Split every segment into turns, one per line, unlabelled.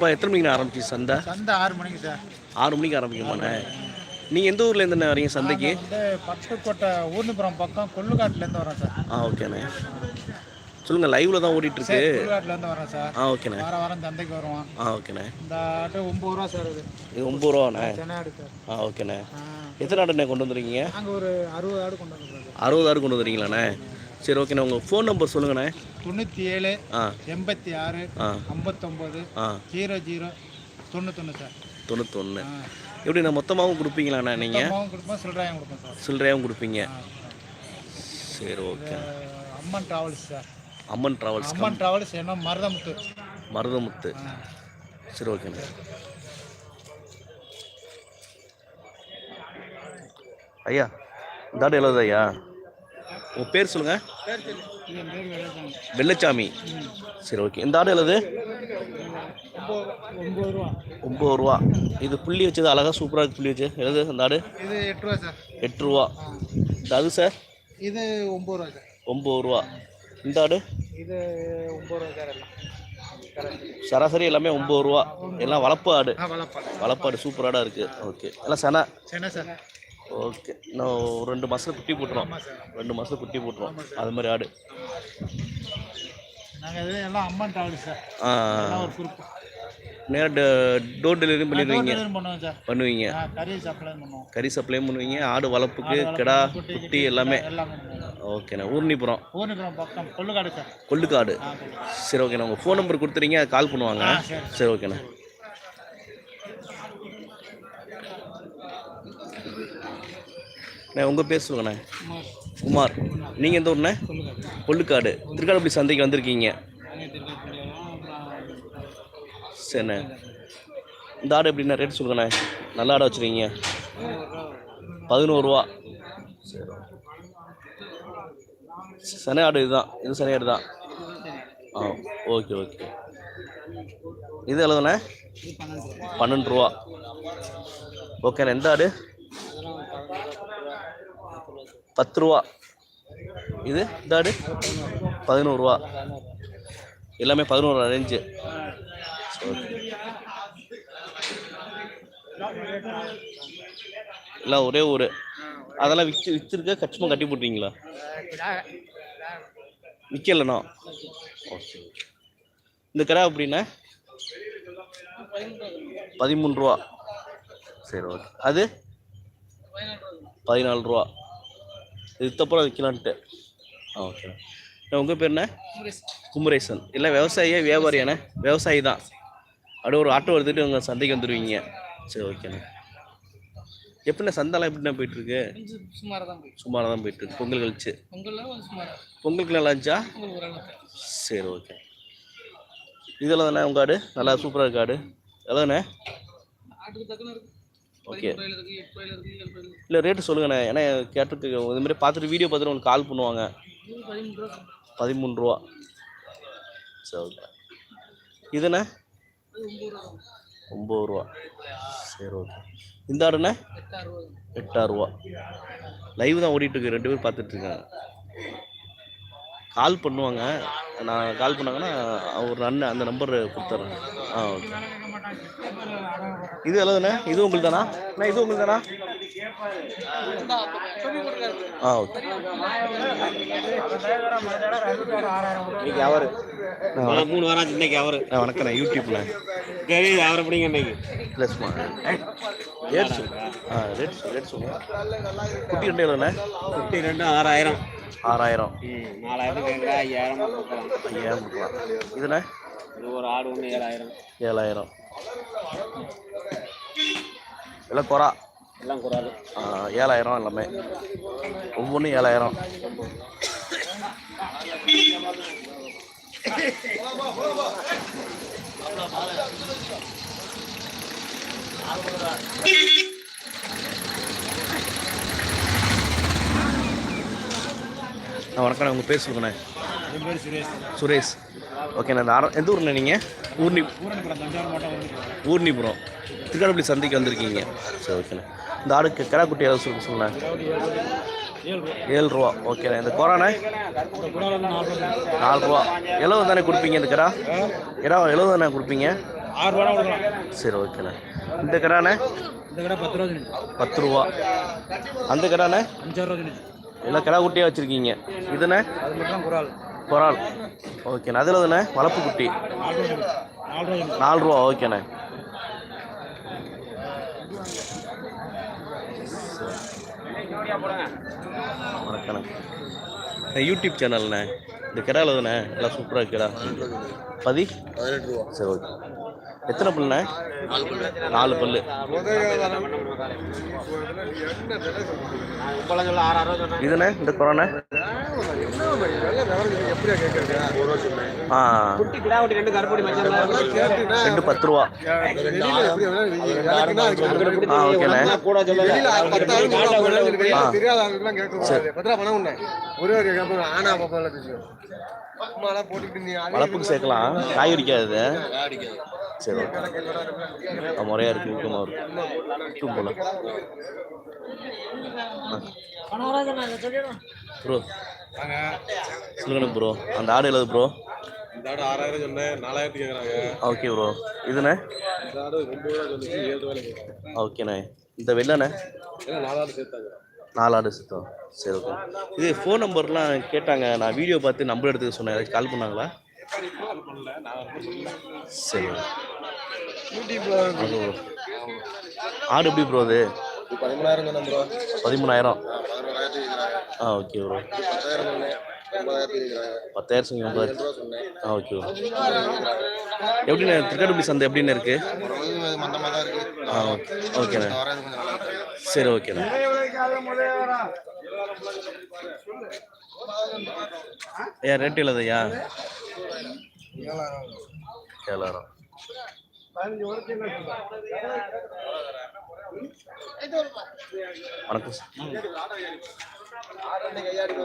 இப்போ எத்தனை மணிக்கு ஆரம்பிச்சு சந்தை?
சந்தை ஆறு மணிக்கு சார்.
ஆறு மணிக்கு ஆரம்பிக்குமாண்ணே? நீங்கள் எந்த ஊர்லேருந்து என்ன வரீங்க சந்தைக்கு?
பட்டுக்கோட்டை ஊர்னிபுரம் பக்கம் கொள்ளுக்காட்டுலேருந்து வரோம் சார்.
ஆ ஓகேண்ணே. சொல்லுங்கள் லைவில் தான் ஓடிட்டு இருக்கு
கொள்ளுக்காட்டுலேருந்து வரோம் சார்.
ஆ ஓகேண்ணே.
வாரம் வாரம் சந்தைக்கு வருவோம்.
ஆ ஓகேண்ணே.
இந்த ஆட்டோ ஒம்பது ரூபா சார் இது.
இது ஒம்பது ரூபாண்ணே? ஆ ஓகேண்ணே. எத்தனை ஆடுண்ணே கொண்டு வந்துருக்கீங்க?
நாங்கள் ஒரு அறுபது ஆடு கொண்டு வந்துருக்கோம்
அறுபது ஆடு கொண்டு வந்துருக்கீங்களாண்ணே? சரி ஓகேண்ணே உங்கள் ஃபோன் நம்பர் சொல்லுங்கண்ணே.
தொண்ணூற்றி ஏழு
ஆ.
எண்பத்தி ஆறு
ஆ.
ஐம்பத்தொம்போது
ஆ.
ஜீரோ ஜீரோ தொண்ணூத்தொன்று சார்.
தொண்ணூத்தொன்று
ஆ.
எப்படி நான் மொத்தமாகவும் கொடுப்பீங்களாண்ணே நீங்கள்
கொடுப்போம் சில்லறையும் கொடுப்போம் சார்.
சில்லறையாகவும் கொடுப்பீங்க. சரி okay
Amman travels sir.
Amman travels
Amman travels என்ன மருதமுத்து.
மருதமுத்து. சரி ஓகேண்ணே ஐயா தாடு எழுது ஐயா? உங்கள் பேர் சொல்லுங்கள் வெள்ளச்சாமி. சரி ஓகே. இந்த ஆடு எழுது
ஒம்பது ரூபா.
இது புள்ளி வச்சது அழகாக சூப்பராக இருக்கு புள்ளி வச்சு. எழுது அந்த ஆடு?
எட்டு ரூபா
இந்த அது சார்?
இது ஒம்பது ரூபா சார்.
ஒம்பது ரூபா. இந்த ஆடு?
இது ஒம்பது ரூபா சார்
சராசரி எல்லாமே ஒம்பது ரூபா. எல்லாம் வளர்ப்பு ஆடு.
வளர்ப்பாடு
வளர்ப்பாடு சூப்பராக இருக்குது ஓகே. எல்லாம் சனா?
என்ன சார்.
ஓகே. இன்னும் ஒரு ரெண்டு மாதத்துல குட்டி போட்டுரும் ரெண்டு மாதத்துல குட்டி போட்டுரும் அது மாதிரி ஆடு.
நாங்கள் எல்லாம் அம்மன் டிராவல்ஸ் சார்
நேராக டோர் டெலிவரி பண்ணிடுவீங்க. பண்ணுவீங்க.
கறி சப்ளை
பண்ணுவீங்க. ஆடு வளர்ப்புக்கு கிடா குட்டி எல்லாமே. ஓகேண்ணா.
ஊர்னிபுரம் கொள்ளுக்காடு சார்
கொள்ளுக்காடு. சரி ஓகேண்ணா உங்கள் ஃபோன் நம்பர் கொடுத்துறீங்க கால் பண்ணுவாங்க.
சரி
ஓகேண்ணா. அண்ணே உங்கள் பேர் சொல்லுங்கண்ணே.
குமார்.
நீங்கள் எந்த ஊர்ண்ணே?
கொள்ளுக்காடு
திருக்காடுப்பள்ளி சந்தைக்கு வந்திருக்கீங்க? சரிண்ணே. இந்த ஆடு எப்படிண்ணா? ரேட் சொல்லுங்கண்ணே. நல்ல ஆடை வச்சுருக்கீங்க. பதினோரு ரூபா. சரி சனை ஆடு இதுதான். இது சனை ஆடு தான். ஆ ஓகே ஓகே. இது
பன்னெண்டு
பன்னெண்டு ரூபா. ஓகேண்ணே எந்த ஆடு? பத்து ரூபா இது தாடு பதினோருவா. எல்லாமே பதினோரு ரேஞ்சு எல்லாம் ஒரே ஊர். அதெல்லாம் விற்று விற்றுருக்க கட்சிமா கட்டி போட்டுறீங்களா விற்கலண்ணா ஓகே இந்த கடை அப்படின்னா பதிமூணு ரூபா சரி ஓகே. அது? பதினாலு ரூபா இது தப்புறம் விற்கலான்ட்டு ஆ ஓகே உங்கள் பேர் என்ன? குமரேசன். இல்லை விவசாயியா வியாபாரியாண்ணே விவசாயி தான். அப்படியே ஒரு ஆட்டோ எடுத்துகிட்டு உங்கள் சந்தைக்கு வந்துடுவீங்க சரி ஓகேண்ணே எப்படிண்ணே சந்தைலாம் எப்படிண்ணே போயிட்டுருக்கு?
சுமாராக தான்
சுமாராக தான் போயிட்டுருக்கு பொங்கல் கழிச்சு. பொங்கலுக்கு நல்லா இருந்துச்சா? சரி ஓகே இதெல்லாம் தானே உங்கள் ஆடு? நல்லா சூப்பராக இருக்கு ஆடு.
இருக்கு.
ஓகே. இல்லை ரேட்டு சொல்லுங்கண்ணே. ஏன்னா கேட்டிருக்கு இது மாதிரி பார்த்துட்டு வீடியோ பார்த்துட்டு உங்களுக்கு கால் பண்ணுவாங்க.
பதிமூணு ரூபா சார்.
ஓகே இதுண்ணே?
ஒம்பது ரூபா
சரி ஓகே இந்த ஆடுண்ணே?
எட்டாயிரம் ரூபா தான்.
எட்டாயிரரூவா லைவ் தான் ஓடிட்டு இருக்கு ரெண்டு பேர் பார்த்துட்டு இருக்காங்க. கால் பண்ணுவாங்க. நான் கால் பண்ணாங்கன்னா ஒரு அண்ணன் அந்த நம்பர் கொடுத்துட்றேன் ஆ ஓகே இது எவ்வளோண்ணே இது உங்களுக்கு தானா அண்ணா இது உங்களுக்கு தானா ஆ ஓகே.
இன்னைக்கு அவரு. மூணு வாரம் இன்னைக்கு அவரு.
ஆ வணக்கண்ணே. யூடியூப்ண்ணே.
தெரியுது அவரை பிடிங்க இன்னைக்கு.
ப்ளஸ்மா ரேட் ஆ ரேட் ரேட் சொல்லு குட்டி ரெண்டு எவ்வளோண்ணே?
குட்டி ரெண்டு ஆறாயிரம்.
ஆறாயிரம்.
ம் நாலாயிரம் ஐயாயிரம்.
ஐயாயிரம் கொடுக்கலாம். இதுண்ணே?
இது ஒரு ஆடு ஒன்று ஏழாயிரம்.
ஏழாயிரம். எல்லாம் குறா.
எல்லாம் குறாது
ஆ, ஏழாயிரம் எல்லாமே. ஒவ்வொன்றும் ஏழாயிரம். வணக்கம் உங்கள் பேர் சொல்லுங்கண்ணே
சுரேஷ்.
சுரேஷ். ஓகேண்ணே இந்த ஆரம் எந்த ஊர்ண்ணே நீங்கள் ஊர்னி
ஊரன்புரம்
திருக்காடுப்பள்ளி சந்தைக்கு வந்திருக்கீங்க. சரி ஓகேண்ணே இந்த ஆடுக்கு கிடா குட்டி ஏதாவது சொல்லுங்க சொல்லுண்ணே.
ஏழு ரூபா.
ஓகேண்ணே இந்த கொரோனா
நாலு ரூபா.
எழுபது தானே கொடுப்பீங்க இந்த கிடா? கிடா எழுபது தானே கொடுப்பீங்க? சரி ஓகேண்ணே இந்த கடாண்ணே?
பத்து ரூபா
அந்த கடாண்ணே? எல்லாம் கிடா குட்டியாக வச்சுருக்கீங்க இதுண்ணே
குறால்
ஓகேண்ணே அதில் தானே வளர்ப்பு குட்டி.
நாலு ரூபா
ஓகேண்ணே வணக்கண்ணே. யூடியூப் சேனல்ண்ணே இந்த கிடா தானே எல்லாம் சூப்பராக கிடா பதி?
பதினெட்டு ரூபா.
சரி ஓகே எத்தனை பல்லுண்ணே? நாலு பல்லு. இதுண்ணே இந்த கொரோனா
ரெண்டு
பத்து ரூபா. ஓகேண்ணே.
ஒரே ஒரு ஆனா போட்டுக்கிட்டு நீ
வளர்ப்புக்கு சேர்க்கலாம். காய் அடிக்காது சரி ஓகே. முறையா இருக்கு ஊக்கம் போல ப்ரோ சொல்லுங்க ப்ரோ அந்த ஆடு எழுது ப்ரோ
இந்த ஆடு ஆறாயிரம் சொன்னேன் நாலாயிரத்து கேட்குறாங்க
ஓகே ப்ரோ இதுண்ணே?
இந்த ஆடு ஒன்பது ரூபா சொல்லிச்சு ஏழு ரூபாய் கேட்குறாங்க
ஓகேண்ணே இந்த
சேர்த்தாங்க.
நாலு ஆடு சுத்தம் சரி ஓகே இது ஃபோன் நம்பர்லாம் கேட்டாங்க. நான் வீடியோ பார்த்து நம்பர் எடுத்துக்க சொன்னேன். கால் பண்ணாங்களா? சரி. ஆடு எப்படி ப்ரோ அது?
பதிமூணாயிரம்
ஆ ஓகே ப்ரோ
பத்தாயிரம்
சொன்னீங்க ஆ ஓகே ப்ரோ எப்படிண்ணே? திருக்கடுப்பி சந்தை எப்படிண்ணே இருக்கு? ஆ ஓகே. ஓகேண்ணே. சரி ஓகேண்ணே. ஐயா ரேட் எழுதையா ஏழாயிரம். வணக்கம்.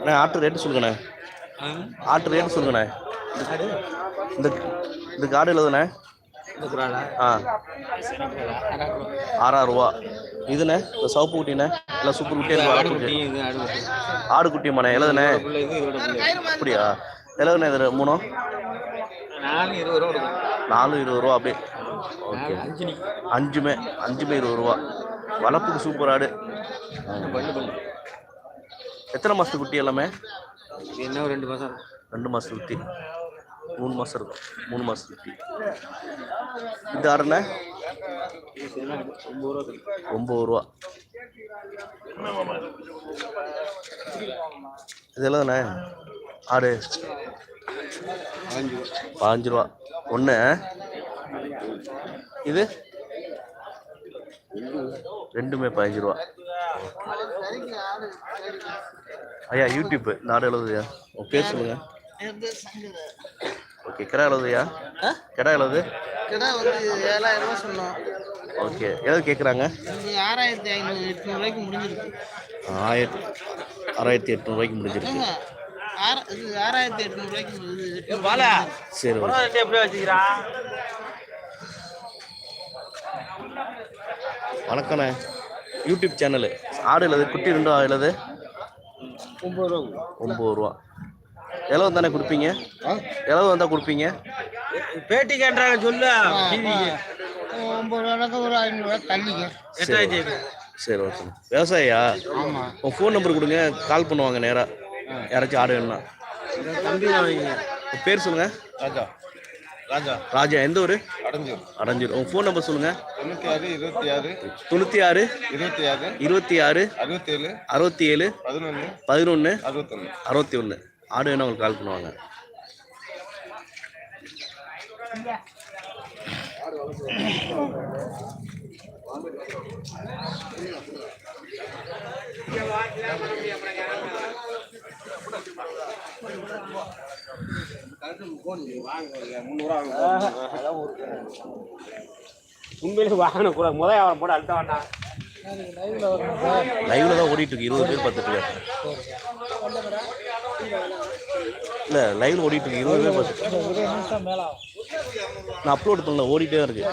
அண்ணே ஆட்டு ரேட்டு சொல்லுங்கண்ணே. ஆட்டு ரேட்டு சொல்லுங்கண்ணே. இந்த இந்த காடு எழுதுண்ணே ஆ. ஆறாயிரம் ரூபா இதுண்ணே இந்த சவப்பு குட்டிண்ணே இல்லை சூப்பர் குட்டி ஆடு குட்டி?
ஆடு குட்டி
ஆடு குட்டியம்மாண்ணே எழுதுண்ணே அப்படியா? எழுதுண்ணே இது மூணும்
நாலு இருபது ரூபா கொடுக்கும்
நாலு இருபது ரூபா அப்படியே. ஓகே. அஞ்சுமே அஞ்சுமே இருபது ரூபா. வளர்ப்புக்கு சூப்பர் ஆடு. எத்தனை மாதத்து குட்டி எல்லாமே?
என்ன ரெண்டு மாதம்
ரெண்டு மாதத்து குட்டி. மூணு மாதம் இருக்கும். மூணு மாதத்து குட்டி இந்த ஆடுண்ணே
ஒம்பது ரூபா.
இதெல்லாம் தானே? ஆடு. பாஞ்சு ரூபா. ஒன்று இது? ரெண்டுமே பதினஞ்சு ரூபா. ஐயா யூடியூப் நாடு எழுதுயா பேர் சொல்லுங்க. ஓகே கிடா எழுதுயா கிடா எழுது.
கிடா வந்து ஏழாயிரம் ரூபாய் சொன்னோம்.
ஓகே எதாவது கேட்குறாங்க
ஆறாயிரத்தி ஐநூறு எட்நூறுவாய்க்கு முடிஞ்சிருக்கு.
ஆயிரத்தி ஆறாயிரத்தி எட்நூறுவாய்க்கு முடிஞ்சிருக்கு.
ஆறாயிரத்தி எட்நூறுவாய்க்கு
சரி வணக்கண்ணே. YouTube channel. ஆடு எழுது குட்டி ரெண்டும் எழுது.
ஒம்பது ரூபா.
ஒம்பது ரூபா. எவ்வளோ தானே கொடுப்பீங்க? எவ்வளோ வந்தால் கொடுப்பீங்க?
பேட்டி கேட்டாங்க சொல்லு.
ஒம்பது ரூபாய்க்கு ஒரு ஐநூறுரூவா தள்ளிக்க.
சரி ஓகே. விவசாயியா? உன் ஃபோன் நம்பர் கொடுங்க கால் பண்ணுவாங்க நேராக யாராச்சும் ஆடு வேணும்னா. பேர் சொல்லுங்கள்
ராஜா. ராஜா.
ராஜா எந்த ஊர்?
அடைஞ்சூர்.
அடைஞ்சூர். உன் ஃபோன் நம்பர் சொல்லுங்கள்
தொண்ணூற்றி ஆறு இருபத்தி ஆறு
தொண்ணூற்றி ஆறு
இருபத்தி ஆறு
இருபத்தி ஆறு
அறுபத்தேழு
அறுபத்தி ஏழு
பதினொன்று.
பதினொன்று
அறுபத்தொன்று
அறுபத்தி ஒன்று ஆடு வேணா உங்களுக்கு கால் பண்ணுவாங்க.
உண்மையிலே வாங்கணும் கூட முதல் அவரை போட அழுத்த வேண்டாம்.
லைவ்ல தான் ஓடிட்டு இருக்கு. இருபது பேர் பார்த்துட்டு இருக்காங்க. இல்லை லைவ்ல ஓடிட்டு இருக்கு. இருபது பேர்
ஒரு ஆகும்
நான் அப்லோட் பண்ணல ஓடிட்டே தான் இருக்கு.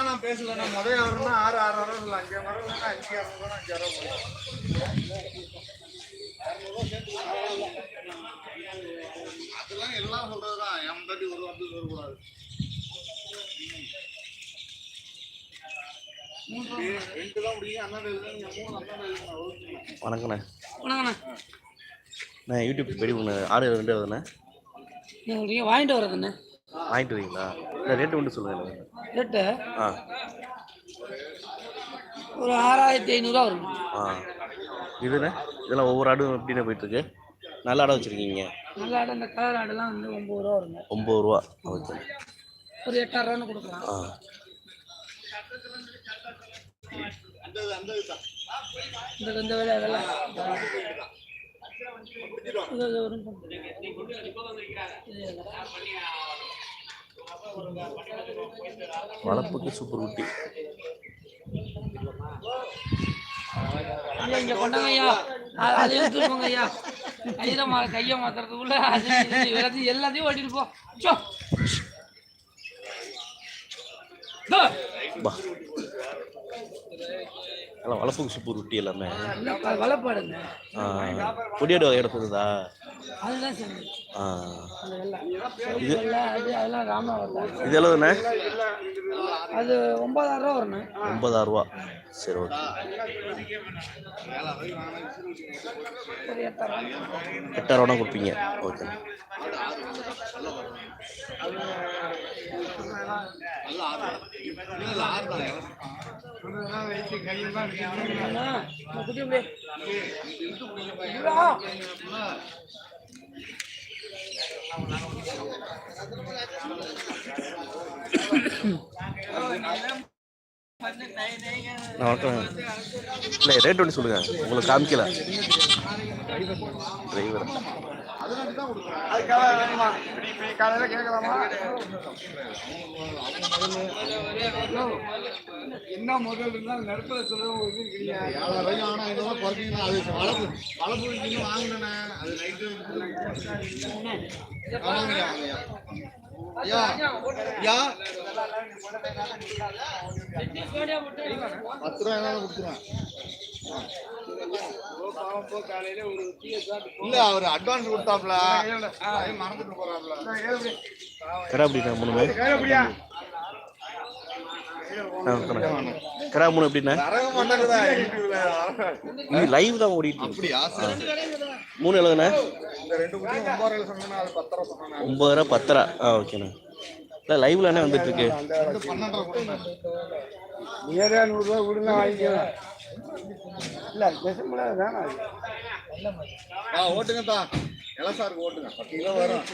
நான் பேசல. நான் முதல் வரணும்னா ஆறு ஆறு இல்லை அஞ்சு வரும் அஞ்சு வரும் அஞ்சாயிரம் வரும்
வணக்கண்ணே
வணக்கண்ணா.
நான் யூடியூப் ரெடி பண்ண ஆடு ரெண்டு வருதுண்ணே
நீங்கள் வாங்கிட்டு வரதுண்ணே
வாங்கிட்டு வரீங்களா? இல்லை ரேட்டு மட்டும் சொல்லுங்கள்.
ரேட்டு
ஆ.
ஒரு ஆறாயிரத்தி ஐநூறுரூவா வரும்.
ஆ. இதுண்ணே இதெல்லாம் ஒவ்வொரு ஆடும் எப்படிண்ணே போயிட்டுருக்கு? நல்ல ஆடை வச்சுருக்கீங்க.
நல்ல ஆடு இந்த கலர் ஆடுலாம் வந்து ஒம்பது ரூபா வருங்க.
ஒம்பது ரூபா. ஓகே
ஒரு எட்டாயிரரூவான்னு கொடுக்கலாம்.
ஆ.
இந்த இந்த அதெல்லாம்
வளர்ப்புக்கு சூப்பர் குட்டி.
ஐயா இங்க கொண்டாங்க ஐயா. அது ஐயா. கையில மா கையை மாத்துறதுக்குள்ள எல்லாத்தையும் எல்லாத்தையும் ஓட்டிட்டு போ.
பா. எல்லாம் வளர்ப்புக்கு சூப்பர் குட்டி எல்லாமே.
இன்னும் வ- வளர்ப்பாடுங்க
ஆ கொடியாடு வகை எடுத்ததா
அதுதான் சேர்ந்து
ஆ.
அந்த வெள்ளை சிவப்பு வெள்ளை அது அதெல்லாம் ராமநாதம்
இது எவ்வளோண்ணே
அது ஒன்பதாயிரம் ரூபா வரணும்
ஒன்பதாயிரம் ரூபா. சரி ஓகே.
எட்டாயிரம்
ரூபா. கொடுப்பீங்க. ஓகே. இல்லை ரேட் ஒன்று சொல்லுங்கள் உங்களுக்கு காமிக்கல. டிரைவர்
காலையில் கேட்கலாமா? என்ன முதல் இருந்தாலும் நடுப்புல சொல்லுவோம் இது
ஏழாயிரம் ஆனால் இதெல்லாம் குறைச்சிங்கன்னா அது வளர்ப்பு வளர்ப்பு இன்னும் அது நைட்டு ஐயா பத்து ரூபா ஏதாவது கொடுத்துருவேன். இல்ல அவர் அட்வான்ஸ் கொடுத்தாப்ல. மறந்துட்டு போறாப்ல
அப்படிண்ணா மூணு பேர்? மூணு இது லைவ் தான் ஓடிட்டு. மூணு எழுதுண்ணே
ஒன்பது ரூபா சொன்னா
ஒம்பது ரூபா பத்து ரூபா ஆ ஓகேண்ணா இல்லை லைவ்ல என்ன வந்துட்டு இருக்கு?
இல்லை டிசம்பர் வேணாம்
ஆ ஓட்டுங்கப்பா இளசாருக்கு ஓட்டுங்க. பத்து கிலோ வரும்.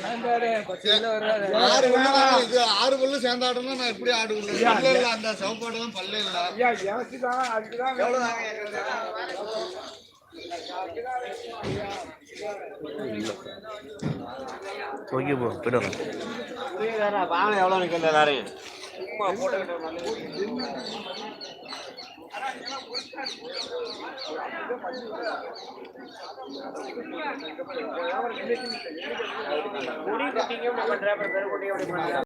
ஆறு தான் இது ஆறு பல்லு சேர்ந்தாடுனா நான் எப்படி ஆடு பல்லு. இல்ல அந்த சிவப்பாடு தான் பல்லு இல்ல.
ஐயா எனக்கு தான் அதுக்கு தான்
ஓகே ப்ரோ போய்ட்டு வரேன்
வாங்க எவ்வளோ நிற்கல எல்லாரையும்